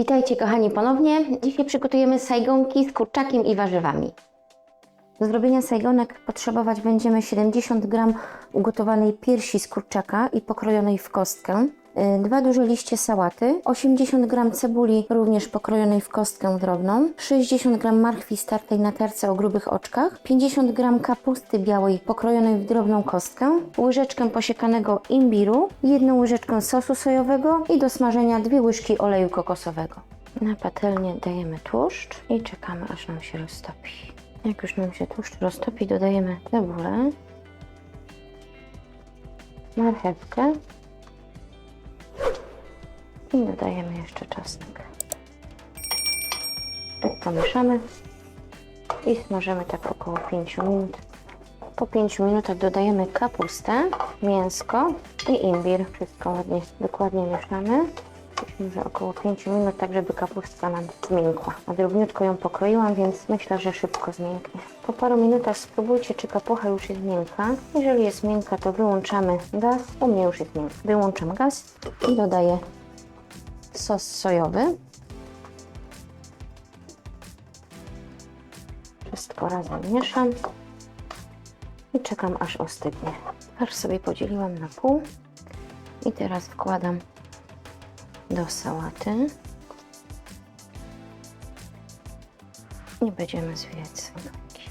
Witajcie kochani ponownie. Dzisiaj przygotujemy sajgonki z kurczakiem i warzywami. Do zrobienia sajgonek potrzebować będziemy 70 g ugotowanej piersi z kurczaka i pokrojonej w kostkę, dwa duże liście sałaty, 80 g cebuli również pokrojonej w kostkę drobną, 60 g marchwi startej na terce o grubych oczkach, 50 g kapusty białej pokrojonej w drobną kostkę, łyżeczkę posiekanego imbiru, jedną łyżeczkę sosu sojowego i do smażenia dwie łyżki oleju kokosowego. Na patelnię dajemy tłuszcz i czekamy aż nam się roztopi. Jak już nam się tłuszcz roztopi, dodajemy cebulę, marchewkę i dodajemy jeszcze czosnek. Tak pomieszamy i smażymy tak około 5 minut. Po 5 minutach dodajemy kapustę, mięsko i imbir. Wszystko ładnie, dokładnie mieszamy. Myślę, że około 5 minut, tak żeby kapustka nam zmiękła. A drobniutko ją pokroiłam, więc myślę, że szybko zmięknie. Po paru minutach spróbujcie, czy kapucha już jest miękka. Jeżeli jest miękka, to wyłączamy gaz. U mnie już jest miękka. Wyłączam gaz i dodaję sos sojowy. Wszystko razem mieszam i czekam aż ostygnie. Aż sobie podzieliłam na pół i teraz wkładam do sałaty. I będziemy salatki.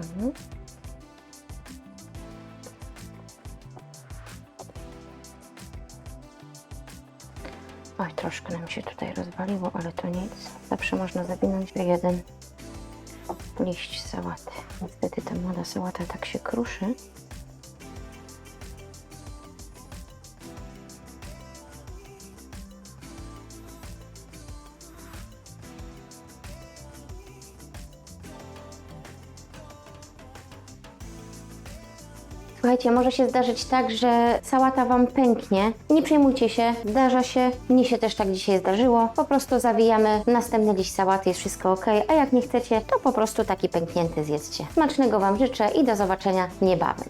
Mhm. Oj, troszkę nam się tutaj rozwaliło, ale to nic. Zawsze można zawinąć jeden liść sałaty. Niestety ta młoda sałata tak się kruszy. Słuchajcie, może się zdarzyć tak, że sałata Wam pęknie. Nie przejmujcie się, zdarza się. Mnie się też tak dzisiaj zdarzyło. Po prostu zawijamy następny liść sałaty, jest wszystko ok. A jak nie chcecie, to po prostu taki pęknięty zjedzcie. Smacznego Wam życzę i do zobaczenia niebawem.